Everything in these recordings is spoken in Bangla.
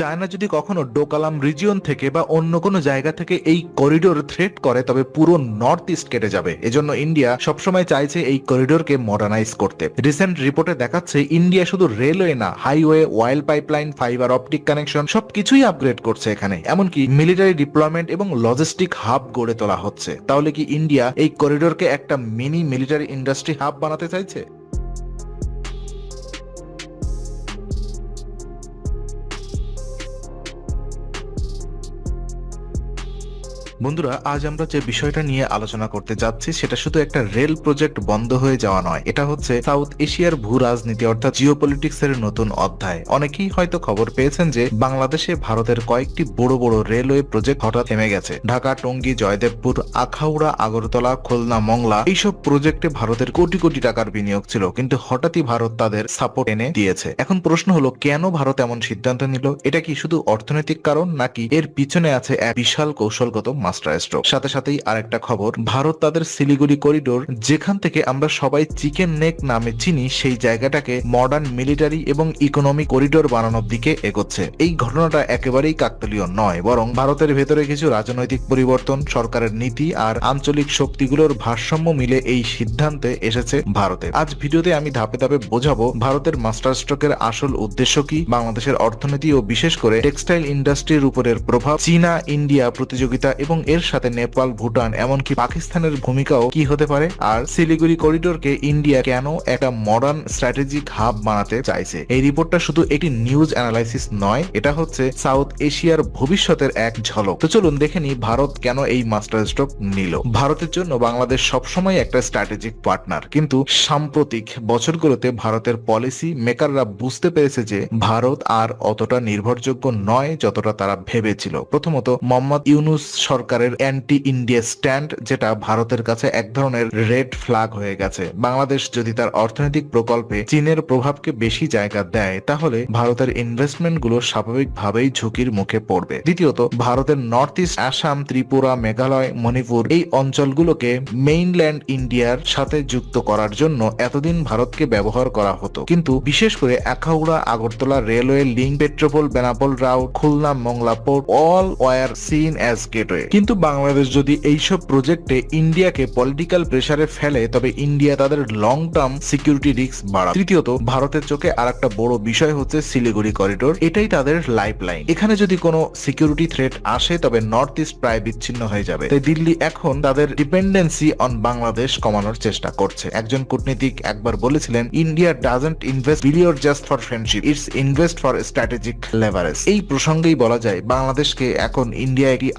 চায়না যদি কখনো ডোকালাম রিজিয়ন থেকে বা অন্য কোনো জায়গা থেকে এই করিডোর থ্রেট করে, তবে পুরো নর্থ ইস্ট কেটে যাবে। এজন্য ইন্ডিয়া সবসময় চাইছে এই করিডোরকে মডার্নাইজ করতে। রিসেন্ট রিপোর্টে দেখাচ্ছে ইন্ডিয়া শুধু রেলওয়ে না highway oil pipeline fiber optic connection সবকিছুই আপগ্রেড করছে এখানে। এমনকি মিলিটারি ডিপ্লয়মেন্ট এবং লজিস্টিক হাব গড়ে তোলা হচ্ছে। তাহলে কি ইন্ডিয়া এই করিডোরকে একটা মিনি মিলিটারি ইন্ডাস্ট্রি হাব বানাতে চাইছে? বন্ধুরা, আজ আমরা যে বিষয়টা নিয়ে আলোচনা করতে যাচ্ছি, সেটা শুধু একটা রেল প্রজেক্ট বন্ধ হয়ে যাওয়া নয়। এটা হচ্ছে সাউথ এশিয়ার ভূ রাজনীতি, অর্থাৎ জিওপলিটিক্স এর নতুন অধ্যায়। অনেকেই হয়তো খবর পেয়েছেন যে, বাংলাদেশে ভারতের কয়েকটি বড় বড় রেলওয়ে প্রজেক্ট হঠাৎ থেমে গেছে। ঢাকা, টঙ্গী, জয়দেবপুর, আখাউড়া, আগরতলা, খুলনা, মংলা, এইসব প্রজেক্টে ভারতের কোটি কোটি টাকার বিনিয়োগ ছিল, কিন্তু হঠাৎই ভারত তাদের সাপোর্ট এনে দিয়েছে। এখন প্রশ্ন হলো, কেন ভারত এমন সিদ্ধান্ত নিল? এটা কি শুধু অর্থনৈতিক কারণ, নাকি এর পিছনে আছে এক বিশাল কৌশলগত মাস্টার স্ট্রোক সাথে সাথেই আরেকটা খবর, ভারত তাদের শিলিগুড়ি করিডোর যেখান থেকে আমরা সবাই চিকেন নেক নামে চিনি, সেই জায়গাটাকে মডার্ন মিলিটারি এবং ইকোনমিক করিডোর বানানোর দিকে এগোচ্ছে। এই ঘটনাটা একেবারেই কাকতালীয় নয়, বরং ভারতের ভেতরে কিছু রাজনৈতিক পরিবর্তন, সরকারের নীতি আর আঞ্চলিক শক্তিগুলোর ভারসাম্য মিলে এই সিদ্ধান্তে এসেছে ভারতে। আজ ভিডিওতে আমি ধাপে ধাপে বোঝাবো ভারতের মাস্টার স্ট্রোকের আসল উদ্দেশ্য কি, বাংলাদেশের অর্থনীতি ও বিশেষ করে টেক্সটাইল ইন্ডাস্ট্রির উপরের প্রভাব চীনা ইন্ডিয়া প্রতিযোগিতা এবং এর সাথে নেপাল, ভুটান, এমনকি পাকিস্তানের ভূমিকাও কি হতে পারে? আর শিলিগুড়ি করিডোরকে ইন্ডিয়া কেন একটা মডার্ন স্ট্র্যাটেজিক হাব বানাতে চাইছে? এই রিপোর্টটা শুধু একটি নিউজ অ্যানালাইসিস নয়, এটা হচ্ছে সাউথ এশিয়ার ভবিষ্যতের এক ঝলক। তো চলুন দেখে নি ভারত কেন এই মাস্টার স্ট্রোক নিল। ভারতের জন্য বাংলাদেশ সবসময় একটা স্ট্র্যাটেজিক পার্টনার কিন্তু সাম্প্রতিক বছরগুলোতে ভারতের পলিসি মেকাররা বুঝতে পেরেছে যে ভারত আর অতটা নির্ভরযোগ্য নয় যতটা তারা ভেবেছিল। প্রথমত মোহাম্মদ ইউনুস সরকারের অ্যান্টি ইন্ডিয়া স্ট্যান্ড যেটা ভারতের কাছে এক ধরনের রেড ফ্ল্যাগ হয়ে গেছে। বাংলাদেশ যদি তার অর্থনৈতিক প্রকল্পে চীনের প্রভাবকে বেশি জায়গা দেয়, তাহলে ভারতের ইনভেস্টমেন্টগুলো স্বাভাবিকভাবেই ঝুঁকির মুখে পড়বে। দ্বিতীয়ত, ভারতের নর্থ ইস্ট আসাম ত্রিপুরা, মেঘালয়, মণিপুর, এই অঞ্চলগুলোকে মেইনল্যান্ড ইন্ডিয়ার সাথে যুক্ত করার জন্য এতদিন ভারতকে ব্যবহার করা হতো। কিন্তু বিশেষ করে Akhaura, Agartala, railway, link, Petrapole, Benapole route Khulna, Mongla port all were seen as gateway কিন্তু বাংলাদেশ যদি এইসব প্রজেক্টে ইন্ডিয়াকে পলিটিক্যাল প্রেসারে ফেলে, তবে ইন্ডিয়া তাদের লং টার্ম সিকিউরিটি রিস্ক বাড়াবে। তৃতীয়ত, ভারতের চোখে আর একটা বড় বিষয় হচ্ছে শিলিগুড়ি করিডোর এটাই তাদের লাইফ লাইন এখানে যদি কোনো সিকিউরিটি থ্রেট আসে, তবে নর্থ ইস্ট প্রায় বিচ্ছিন্ন হয়ে যাবে। তাই দিল্লি এখন তাদের ডিপেন্ডেন্সি অন বাংলাদেশ কমানোর চেষ্টা করছে। একজন কূটনীতিক একবার বলেছিলেন, India doesn't invest billion just for friendship it's invest for strategic leverage এই প্রসঙ্গেই বলা যায়, বাংলাদেশকে এখন ইন্ডিয়া একটি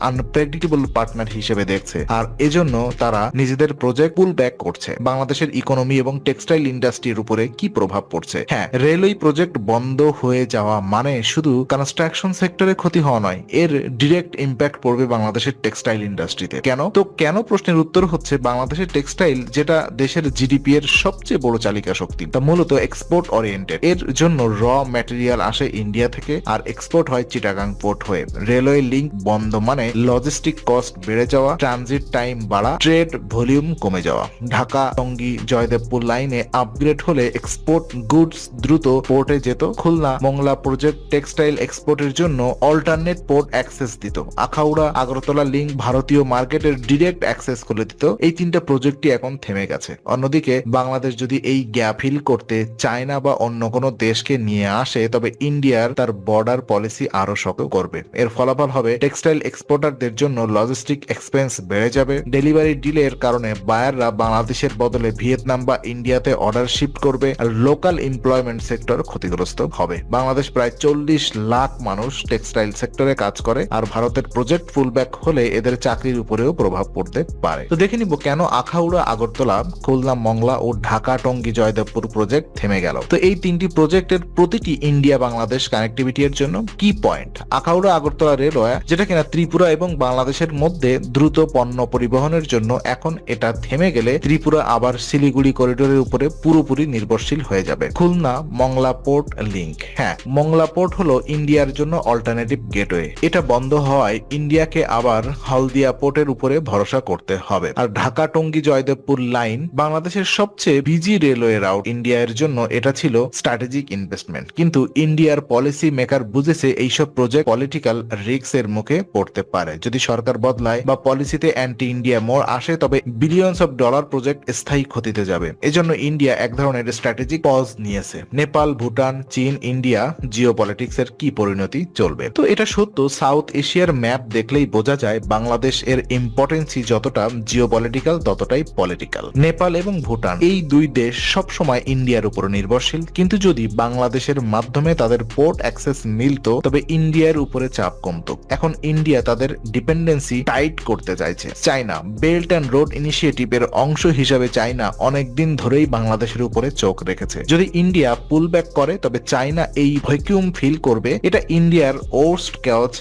আনপ্রেডিক্টেবল পার্টনার হিসেবে দেখছে। আর এজন্য তারা নিজেদের প্রজেক্ট পুল ব্যাক করছে। বাংলাদেশের ইকোনমি এবং টেক্সটাইল ইন্ডাস্ট্রির উপরে কি প্রভাব পড়ছে? হ্যাঁ রেলওয়ে প্রজেক্ট বন্ধ হয়ে যাওয়া মানে শুধু কনস্ট্রাকশন সেক্টরে ক্ষতি হওয়া নয়, এর ডিরেক্ট ইম্প্যাক্ট পড়বে বাংলাদেশের টেক্সটাইল ইন্ডাস্ট্রিতে কেন? তো কেন প্রশ্নের উত্তর হচ্ছে বাংলাদেশের টেক্সটাইল যেটা দেশের জিডিপি এর সবচেয়ে বড় চালিকা শক্তি, তা মূলত এক্সপোর্ট ওরিয়েন্টেড এর জন্য র ম্যাটেরিয়াল আসে ইন্ডিয়া থেকে, আর এক্সপোর্ট হয় চিটাগাং পোর্ট হয়ে। রেলওয়ে লিঙ্ক বন্ধ মানে লজিস্টিক কস্ট বেড়ে যাওয়া ট্রানজিট টাইম বাড়া ট্রেড ভলিউম কমে যাওয়া। ঢাকা, টঙ্গী, জয়দেবপুর লাইনে আপগ্রেড হলে এক্সপোর্ট গুডস দ্রুত পোর্টে যেত। খুলনা, মংলা প্রজেক্ট টেক্সটাইল এক্সপোর্টের জন্য অল্টারনেট পোর্ট অ্যাক্সেস দিত। আখাউড়া, আগরতলা লিঙ্ক ভারতীয় মার্কেটের ডিরেক্ট অ্যাক্সেস করে দিত। এই তিনটা প্রজেক্টই এখন থেমে গেছে। অন্যদিকে, বাংলাদেশ যদি এই গ্যাপ ফিল করতে চায়না বা অন্য কোনো দেশকে নিয়ে আসে, তবে ইন্ডিয়ার তার বর্ডার পলিসি আরও শক্ত করবে। এর ফলাফল হবে টেক্সটাইল এক্সপোর্টারদের জন্য লজিস্টিক এক্সপেন্স বেড়ে যাবে। ডেলিভারি ডিলের কারণে বায়াররা বাংলাদেশের বদলে ভিয়েতনাম বা ইন্ডিয়াতে অর্ডার শিফট করবে আর লোকাল এমপ্লয়মেন্ট সেক্টর ক্ষতিগ্রস্ত হবে। বাংলাদেশ প্রায় চল্লিশ লাখ মানুষ টেক্সটাইল সেক্টরে কাজ করে আর ভারতের প্রজেক্ট ফুলব্যাক হলে এদের চাকরির উপরেও প্রভাব পড়তে পারে। তো দেখে নিব কেন আখাউড়া, আগরতলা, খুলনা, মংলা ও ঢাকা, টঙ্গী, জয়দেবপুর প্রজেক্ট থেমে গেল। তো এই তিনটি প্রজেক্টের প্রতিটি ইন্ডিয়া বাংলাদেশ কানেক্টিভিটি এর জন্য কি পয়েন্ট আখাউড়া, আগরতলা রেলওয়ে যেটা কিনা ত্রিপুরা এবং বাংলাদেশ বাংলাদেশের মধ্যে দ্রুত পণ্য পরিবহনের জন্য এখন এটা থেমে গেলে ত্রিপুরা আবার শিলিগুড়ি করিডোরের উপরে পুরোপুরি নির্ভরশীল হয়ে যাবে। খুলনা, মংলা পোর্ট লিংক হ্যাঁ মংলা পোর্ট হলো ইন্ডিয়ার জন্য অল্টারনেটিভ গেটওয়ে এটা বন্ধ হওয়ায় ইন্ডিয়াকে আবার হলদিয়া পোর্টের উপরে ভরসা করতে হবে। আর ঢাকা টঙ্গী জয়দেবপুর লাইন বাংলাদেশের সবচেয়ে বিজি রেলওয়ে রাউট ইন্ডিয়ার জন্য এটা ছিল স্ট্র্যাটেজিক ইনভেস্টমেন্ট কিন্তু ইন্ডিয়ার পলিসি মেকার বুঝেছে এইসব প্রজেক্ট পলিটিক্যাল রিক্স এর মুখে পড়তে পারে। যদি সরকার বদলায় বা পলিসিতে অ্যান্টি ইন্ডিয়া মোড় আসে, তবে বিলিয়নস অফ ডলার প্রজেক্ট স্থায়ী ক্ষতিতে যাবে। এজন্য ইন্ডিয়া এক ধরনের স্ট্র্যাটেজিক পজ নিয়েছে। নেপাল, ভুটান, চীন ইন্ডিয়া জিও এর কি পরিণতি চলবে? তো এটা সত্য সাউথ এশিয়ার ম্যাপ দেখলেই বোঝা যায়, বাংলাদেশ এর ইম্পর্টেন্সি যতটা জিও পলিটিক্যাল ততটাই পলিটিক্যাল নেপাল এবং ভুটান, এই দুই দেশ সবসময় ইন্ডিয়ার উপর নির্ভরশীল। কিন্তু যদি বাংলাদেশের মাধ্যমে তাদের পোর্ট অ্যাক্সেস মিলতো, তবে ইন্ডিয়ার উপরে চাপ কমতো। এখন ইন্ডিয়া তাদের ডিপেন্ডেন্সি টাইট করতে চাইছে। China belt and road initiative এর অংশ হিসাবে চায়না অনেকদিন ধরেই বাংলাদেশের উপরে চোখ রেখেছে। যদি ইন্ডিয়া পুল ব্যাক করে, তবে চায়না এই ভ্যাকিউম ফিল করবে। এটা ইন্ডিয়ার ওর্স্ট ক্যাচ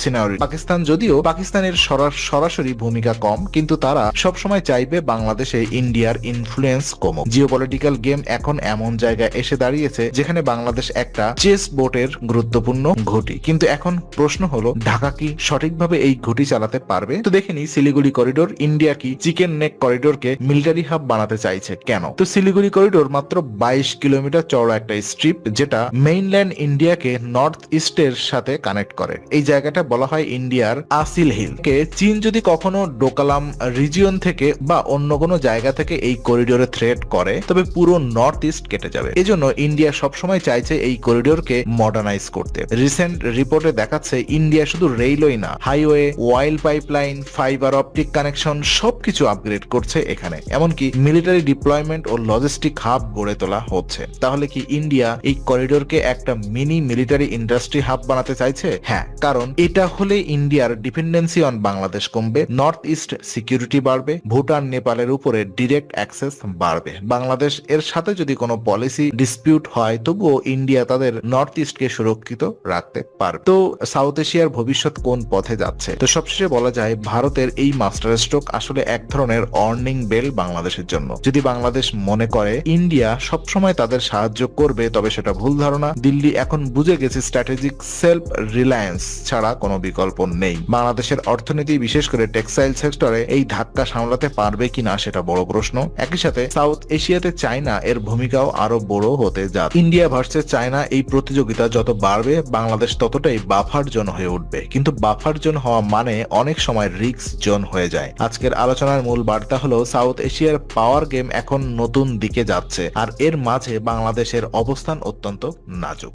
সিনারি পাকিস্তান যদিও পাকিস্তানের সরাসরি ভূমিকা কম, কিন্তু তারা সবসময় চাইবে বাংলাদেশে ইন্ডিয়ার ইনফ্লুয়েন্স কমুক। জিওপলিটিক্যাল গেম এখন এমন জায়গায় এসে দাঁড়িয়েছে, যেখানে বাংলাদেশ একটা চেস বোটের গুরুত্বপূর্ণ ঘটি। কিন্তু এখন প্রশ্ন হলো, ঢাকা কি সঠিকভাবে এই ঘটি চালাতে পারবে? তো দেখেনি শিলিগুড়ি করিডোর ইন্ডিয়া কি চিকেন নেক করিডোরকে মিলিটারি হাব বানাতে চাইছে কেন? তো শিলিগুড়ি করিডোর মাত্র বাইশ কিলোমিটার চওড়া একটা স্ট্রিপ যেটা মেইনল্যান্ড ইন্ডিয়াকে নর্থ ইস্টের সাথে কানেক্ট করে। এই জায়গাটা বলা হয় ইন্ডিয়ার আসিল হিল কে চীন যদি কখনো ডোকালাম রিজিয়ন থেকে বা অন্য কোনো জায়গা থেকে এই করিডোরে থ্রেট করে, তবে পুরো নর্থ ইস্ট কেটে যাবে। এজন্য ইন্ডিয়া সবসময় চাইছে এই করিডোরকে মডার্নাইজ করতে। রিসেন্ট রিপোর্টে দেখাচ্ছে ইন্ডিয়া শুধু রেলওয়ে না highway oil pipeline fibre optic connection সবকিছু আপগ্রেড করছে এখানে। এমনকি মিলিটারি ডিপ্লয়মেন্ট ও লজিস্টিক হাব গড়ে তোলা হচ্ছে। তাহলে কি ইন্ডিয়া এই করিডোরকে একটা মিনি মিলিটারি ইন্ডাস্ট্রি হাব বানাতে চাইছে? হ্যাঁ কারণ এটা হলে ইন্ডিয়ার ডিপেন্ডেন্সি অন বাংলাদেশ কমবে নর্থ ইস্ট সিকিউরিটি বাড়বে ভুটান নেপালের উপরে ডিরেক্ট অ্যাক্সেস বাড়বে। বাংলাদেশ এর সাথে যদি কোনো পলিসি ডিসপিউট হয়, তবুও ইন্ডিয়া তাদের নর্থ ইস্টকে সুরক্ষিত রাখতে পারবে। তো সাউথ এশিয়ার ভবিষ্যৎ কোন পথে যাচ্ছে? তো সবশেষে বলা যায়, ভারতের এই মাস্টার স্ট্রোক আসলে এক ধরনের অর্নিং বেল বাংলাদেশের জন্য। যদি বাংলাদেশ মনে করে, ইন্ডিয়া সবসময় তাদের সাহায্য করবে, তবে সেটা ভুল ধারণা। দিল্লি এখন বুঝে গেছে স্ট্র্যাটেজিক সেলফ রিলায়েন্স ছাড়া কোনো বিকল্প নেই। বাংলাদেশের অর্থনীতি, বিশেষ করে টেক্সটাইল সেক্টরে এই ধাক্কা সামলাতে পারবে কিনা সেটা বড় প্রশ্ন। একই সাথে সাউথ এশিয়াতে চায়না এর ভূমিকাও আরও বড় হতে যাচ্ছে ইন্ডিয়া ভার্সেস চায়না এই প্রতিযোগিতা যত বাড়বে, বাংলাদেশ ততটাই বাফার জোন হয়ে উঠবে। কিন্তু বাফার জোন হওয়া মানে অনেক সময় রিক্স জোন হয়ে যায়। আজকের আলোচনার মূল বার্তা হলো, সাউথ এশিয়ার পাওয়ার গেম এখন নতুন দিকে যাচ্ছে, আর এর মাঝে বাংলাদেশের অবস্থান অত্যন্ত নাজুক।